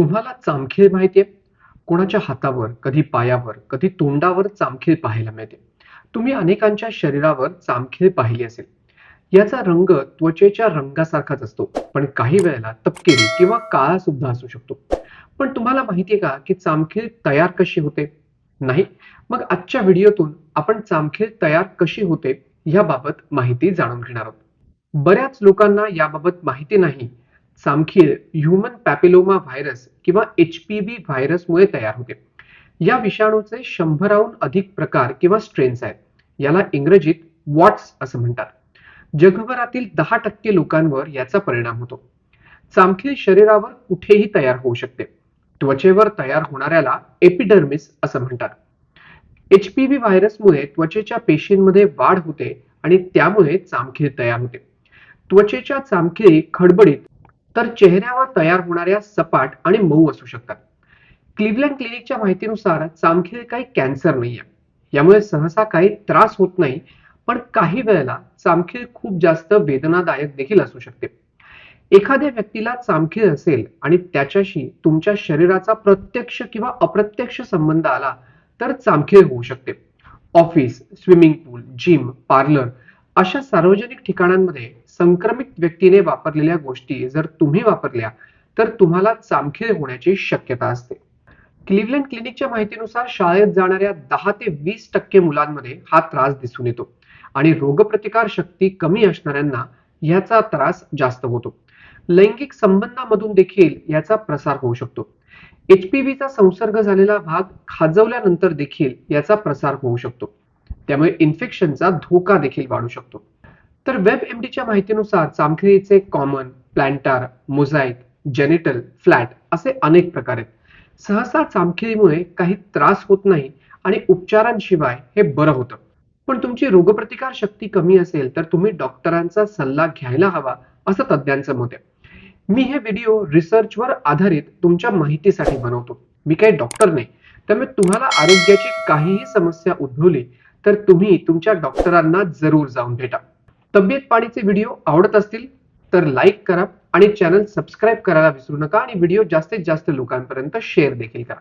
तुम्हाला चामखीळ माहितीये? कोणाच्या हातावर कधी पायावर कधी तोंडावर चामखीळ पाहायला मिळते. तुम्ही अनेकांच्या शरीरावर चामखीळ पाहिली असेल. याचा रंग त्वचेच्या रंगासारखाच असतो. पण काही वेळेला तपकिरी किंवा काळा सुद्धा असू शकतो. पण तुम्हाला माहितीये का की चामखीळ तयार कशी होते? नाही. मग आजच्या व्हिडिओतून आपण चामखीळ तयार कशी होते याबाबत माहिती जाणून घेणार आहोत. बऱ्याच लोकांना याबाबत माहिती नाही. चामखीळ ह्युमन पॅपिलोमा व्हायरस किंवा एच पी बी व्हायरसमुळे तयार होते. या विषाणूचे शंभराहून अधिक प्रकार किंवा स्ट्रेन्स आहेत. याला इंग्रजीत वॉट्स असं म्हणतात. जगभरातील दहा टक्के लोकांवर याचा परिणाम होतो. चामखीळ शरीरावर कुठेही तयार होऊ शकते. त्वचेवर तयार होणाऱ्याला एपिडर्मिस असं म्हणतात. एच पी व्ही व्हायरसमुळे त्वचेच्या पेशींमध्ये वाढ होते आणि त्यामुळे चामखीळ तयार होते. त्वचेच्या चामखिळी खडबडीत तर चेहऱ्यावर तयार होणाऱ्या सपाट आणि मऊ असू शकतात. क्लिव्हलँड क्लिनिकच्या माहितीनुसार चामखीळ काही कॅन्सर नाहीये. यामुळे सहसा काही त्रास होत नाही पण काही वेळेला चामखीळ खूप जास्त वेदनादायक देखील असू शकते. एखाद्या व्यक्तीला चामखीळ असेल आणि त्याच्याशी तुमच्या शरीराचा प्रत्यक्ष किंवा अप्रत्यक्ष संबंध आला तर चामखीळ होऊ शकते. Office swimming pool gym parlour अशा सार्वजनिक ठिकाणांमध्ये संक्रमित व्यक्तीने वापरलेल्या गोष्टी जर तुम्ही वापरल्या तर तुम्हाला चामखील होण्याची शक्यता असते. क्लिव्हलँड क्लिनिकच्या माहितीनुसार शाळेत जाणाऱ्या दहा ते वीस टक्के मुलांमध्ये हा त्रास दिसून येतो आणि रोगप्रतिकार शक्ती कमी असणाऱ्यांना याचा त्रास जास्त होतो. लैंगिक संबंधामधून देखील याचा प्रसार होऊ शकतो. एचपीव्हीचा संसर्ग झालेला भाग खाजवल्यानंतर देखील याचा प्रसार होऊ शकतो. त्यामुळे इन्फेक्शनचा धोका देखील वाढू शकतो. तर वेब एमडीच्या माहितीनुसार चामखिळीचे common plantar mosaic genital flat असे अनेक प्रकार आहेत. सहसा चामखिळीमुळे काही त्रास होत नाही आणि उपचारांशिवाय हे बरं होतं. पण तुमची रोगप्रतिकार शक्ती कमी असेल तर तुम्ही डॉक्टरांचा सल्ला घ्यायला हवा असं तज्ज्ञांचं मत आहे. मी हे व्हिडिओ रिसर्चवर आधारित तुमच्या माहितीसाठी बनवतो. मी काही डॉक्टर नाही. त्यामुळे तुम्हाला आरोग्याची काहीही समस्या उद्भवली तर तुम्ही तुमच्या डॉक्टरांना जरूर जाऊन भेटा. तब्येत पाणीचे व्हिडिओ आवडत असतील तर लाईक करा आणि चॅनल सबस्क्राईब करायला विसरू नका आणि व्हिडिओ जास्तीत जास्त लोकांपर्यंत शेअर देखील करा.